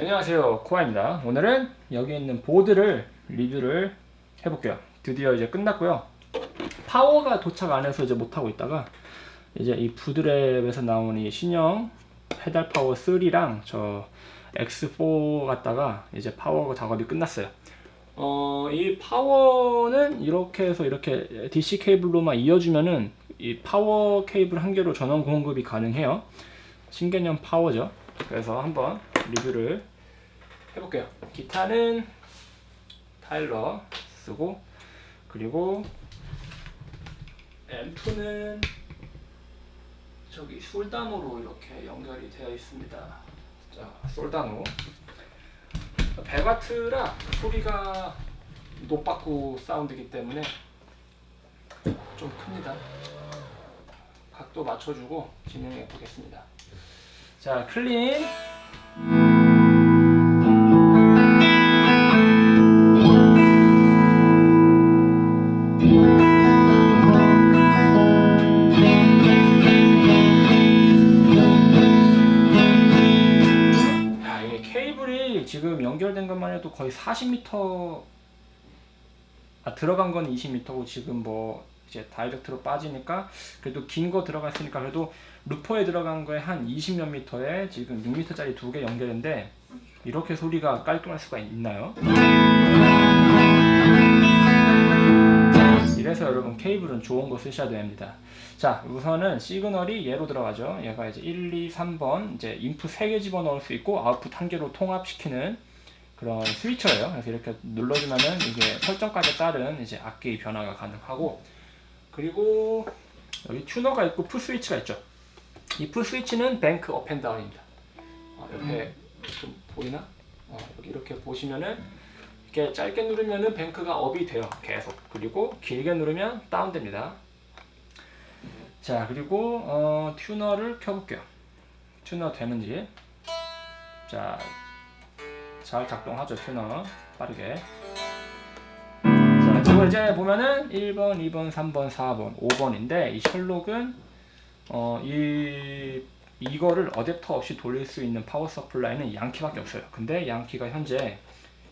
안녕하세요 코아입니다. 오늘은 여기 있는 보드를 리뷰를 해볼게요. 드디어 이제 끝났고요. 파워가 도착 안 해서 이제 못하고 있다가 이제 이 부드랩에서 나온 이 신형 페달 파워 3랑 저 X4 갖다가 이제 파워 작업이 끝났어요. 어, 이 파워는 이렇게 해서 이렇게 DC 케이블로만 이어주면은 이 파워 케이블 한 개로 전원 공급이 가능해요. 신개념 파워죠. 그래서 한번 리뷰를 해볼게요. 기타는 타일러 쓰고 그리고 앰프는 저기 솔다노로 이렇게 연결이 되어 있습니다. 자, 솔다노. 벨가트라 소리가 노빠꾸 사운드이기 때문에 좀 큽니다. 각도 맞춰주고 진행해 보겠습니다. 자, 클린. 거의 40m 아 들어간 건 20m고 지금 뭐 이제 다이렉트로 빠지니까 그래도 긴 거 들어갔으니까 그래도 루퍼에 들어간 거에 한 20몇 미터에 지금 6m짜리 두 개 연결인데 이렇게 소리가 깔끔할 수가 있나요? 이래서 여러분 케이블은 좋은 거 쓰셔야 됩니다. 자, 우선은 시그널이 얘로 들어가죠. 얘가 이제 1, 2, 3번 이제 인풋 3개 집어넣을 수 있고 아웃풋 한 개로 통합시키는 그런 스위처예요. 그래서 이렇게 눌러주면은 이게 설정까지 따른 이제 악기 변화가 가능하고 그리고 여기 튜너가 있고 풀 스위치가 있죠. 이풀 스위치는 뱅크 업앤다운입니다. 어, 옆에 좀 보이나? 어, 여기 이렇게 보시면은 이렇게 짧게 누르면은 뱅크가 업이 돼요. 계속. 그리고 길게 누르면 다운됩니다. 자, 그리고 어, 튜너를 켜볼게요. 튜너 되는지. 자, 잘 작동하죠, 튜너. 빠르게. 자, 그리고 이제 보면은 1번, 2번, 3번, 4번, 5번인데 이 셜록은 어, 이 이거를 어댑터 없이 돌릴 수 있는 파워 서플라이는 양키밖에 없어요. 근데 양키가 현재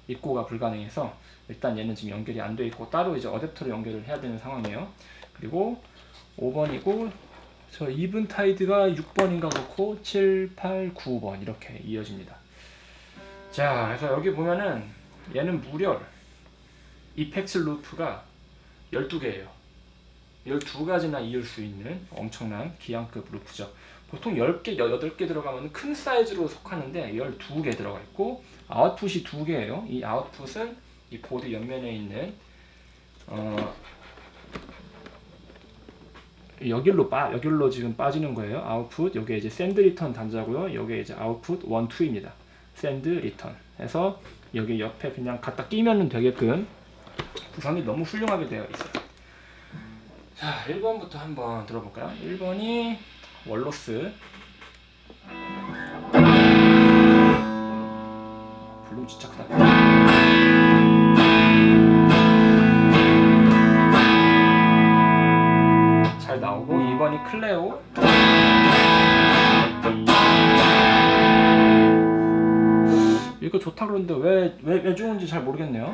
입고가 불가능해서 일단 얘는 지금 연결이 안 돼 있고 따로 이제 어댑터로 연결을 해야 되는 상황이에요. 그리고 5번이고 저 이븐 타이드가 6번인가 그렇고 7, 8, 9번 이렇게 이어집니다. 자, 그래서 여기 보면은 얘는 무려 이펙스 루프가 12개예요. 12가지나 이을 수 있는 엄청난 기한급 루프죠. 보통 10개, 8개 들어가면 큰 사이즈로 속하는데 12개 들어가 있고 아웃풋이 2개예요. 이 아웃풋은 이 보드 옆면에 있는 어, 여길로 빠 여길로 지금 빠지는 거예요. 아웃풋 여기 이제 샌드 리턴 단자고요. 여기 이제 아웃풋 1, 2입니다. 샌드 리턴. 해서 여기 옆에 그냥 갖다 끼면 되게끔 구성이 너무 훌륭하게 되어 있어요. 자, 1번부터 한번 들어볼까요? 1번이 월로스 볼륨 진짜 크다. 잘 나오고 2번이 클레오 좋다 그러는데 왜, 왜, 왜 좋은지 잘 모르겠네요.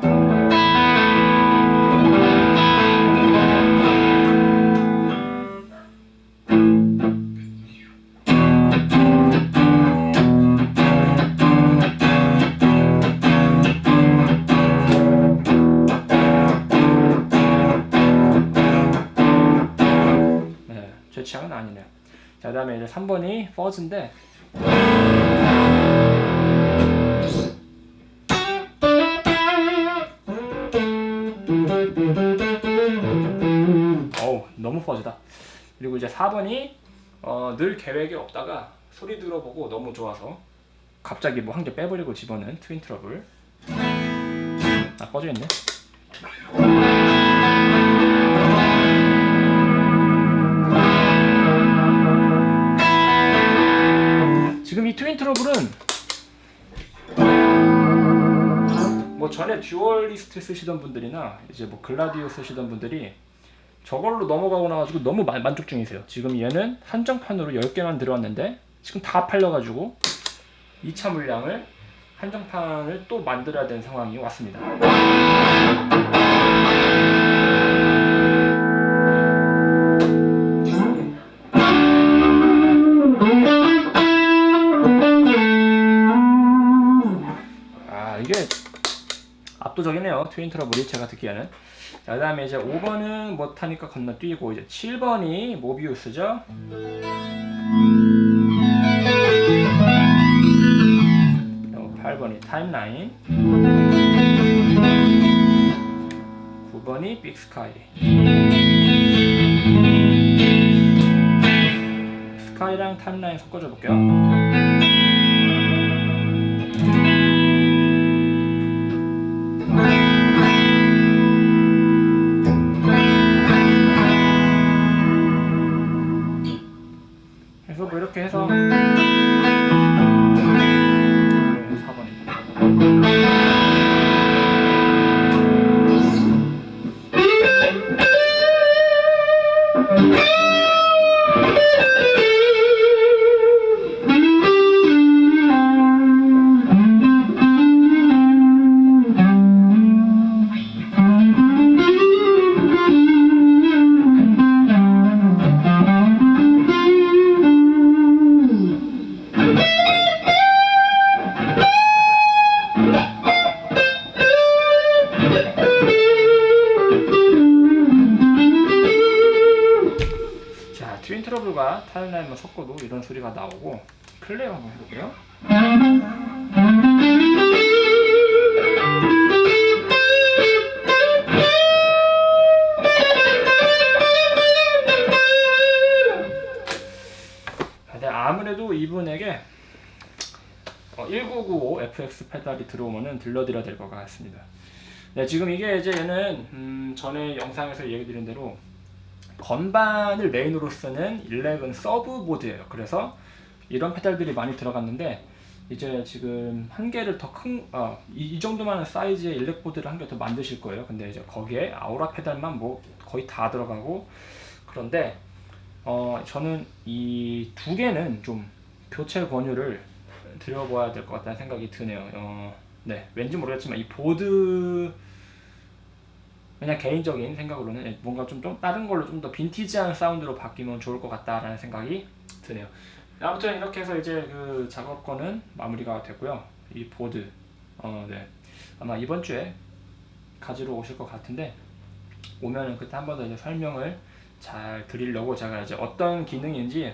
네, 제 취향은 아니네요. 자 다음에 이제 3번이 퍼즈인데 그리고 이제 4번이 어, 늘 계획에 없다가 소리 들어보고 너무 좋아서 갑자기 뭐 한 개 빼버리고 집어넣은 트윈 트러블. 아 꺼져 있네. 지금 이 트윈 트러블은 뭐 전에 듀얼리스트 쓰시던 분들이나 이제 뭐 글라디오 쓰시던 분들이 저걸로 넘어가고 나가지고 너무 만, 만족 중이세요. 지금 얘는 한정판으로 10개만 들어왔는데 지금 다 팔려가지고 2차 물량을 한정판을 또 만들어야 되는 상황이 왔습니다. 아 이게 압도적이네요 트윈 트러블이 제가 듣기에는 자, 그 다음에 이제 5번은 못하니까 건너뛰고 이제 7번이 모비우스죠? 그리고 8번이 타임라인. 9번이 빅스카이. 스카이랑 타임라인 섞어줘 볼게요 타임라인만 섞어도 이런 소리가 나오고 클레어 한번 해볼게요. 근데 아무래도 이분에게 어, 1995 FX 페달이 들어오면은 들려드려야 될 것 같습니다. 네, 지금 이게 이제 얘는 음, 전에 영상에서 얘기 드린 대로 건반을 메인으로 쓰는 일렉은 서브 보드예요. 그래서 이런 페달들이 많이 들어갔는데 이제 지금 한 개를 더 큰, 어, 이, 이 정도만 사이즈의 일렉 보드를 한 개 더 만드실 거예요. 근데 이제 거기에 아우라 페달만 뭐 거의 다 들어가고 그런데 어, 저는 이 두 개는 좀 교체 권유를 드려봐야 될 것 같다는 생각이 드네요. 어, 네, 왠지 모르겠지만 이 보드 그냥 개인적인 생각으로는 뭔가 좀, 좀 다른 걸로 좀 더 빈티지한 사운드로 바뀌면 좋을 것 같다라는 생각이 드네요. 아무튼 이렇게 해서 이제 그 작업권은 마무리가 됐고요. 이 보드, 어, 네. 아마 이번 주에 가지러 오실 것 같은데 오면은 그때 한 번 더 이제 설명을 잘 드리려고 제가 이제 어떤 기능인지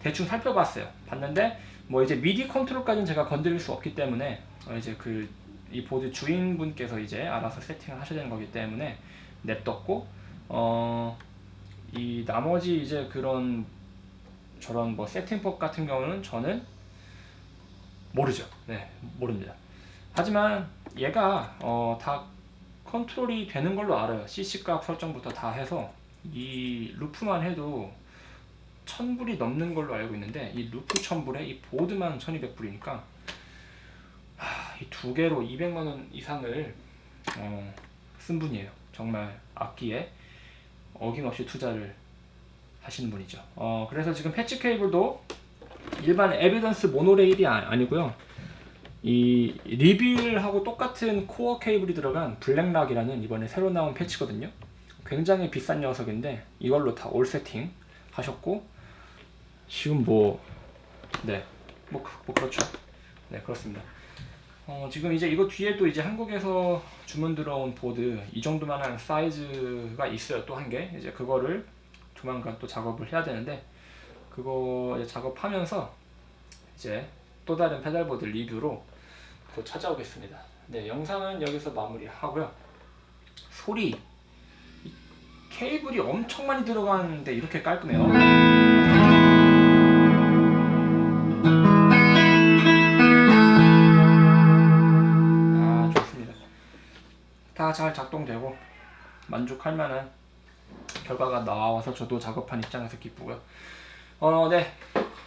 대충 살펴봤어요. 봤는데 뭐 이제 미디 컨트롤까지는 제가 건드릴 수 없기 때문에 어 이제 그 이 보드 주인분께서 이제 알아서 세팅을 하셔야 되는 거기 때문에 냅뒀고 어 이 나머지 이제 그런 저런 뭐 세팅법 같은 경우는 저는 모르죠. 네, 모릅니다. 하지만 얘가 어 다 컨트롤이 되는 걸로 알아요. CC 값 설정부터 다 해서 이 루프만 해도 1000불이 넘는 걸로 알고 있는데 이 루프 1000불에 이 보드만 1200불이니까 이두 개로 200만 원 이상을 어, 쓴 분이에요. 정말 악기에 어김없이 투자를 하시는 분이죠. 어, 그래서 지금 패치 케이블도 일반 에비던스 모노레일이 아, 아니고요. 이 리빌하고 똑같은 코어 케이블이 들어간 블랙락이라는 이번에 새로 나온 패치거든요. 굉장히 비싼 녀석인데 이걸로 다 올 세팅 하셨고 지금 뭐 네, 뭐, 그- 뭐 그렇죠. 네, 그렇습니다. 어, 지금 이제 이거 뒤에도 이제 한국에서 주문 들어온 보드 이 정도만한 사이즈가 있어요. 또 한 개. 이제 그거를 조만간 또 작업을 해야 되는데 그거 이제 작업하면서 이제 또 다른 페달보드 리뷰로 또 찾아오겠습니다. 네, 영상은 여기서 마무리하고요. 소리 이 케이블이 엄청 많이 들어가는데 이렇게 깔끔해요. 다 잘 작동되고 만족할 만한 결과가 나와서 저도 작업한 입장에서 기쁘고요. 어, 네.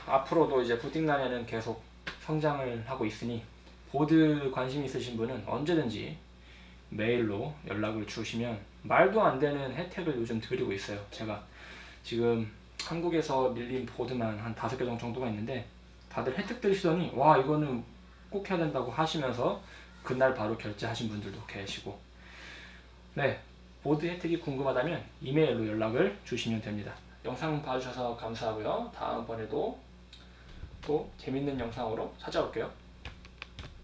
앞으로도 이제 부팅란에는 계속 성장을 하고 있으니 보드 관심 있으신 분은 언제든지 메일로 연락을 주시면 말도 안 되는 혜택을 요즘 드리고 있어요. 제가 지금 한국에서 밀린 보드만 한 다섯 개 정도가 있는데 다들 혜택 들으시더니 와 이거는 꼭 해야 된다고 하시면서 그날 바로 결제하신 분들도 계시고 네 보드 혜택이 궁금하다면 이메일로 연락을 주시면 됩니다. 영상 봐주셔서 감사하고요. 다음번에도 또 재밌는 영상으로 찾아올게요.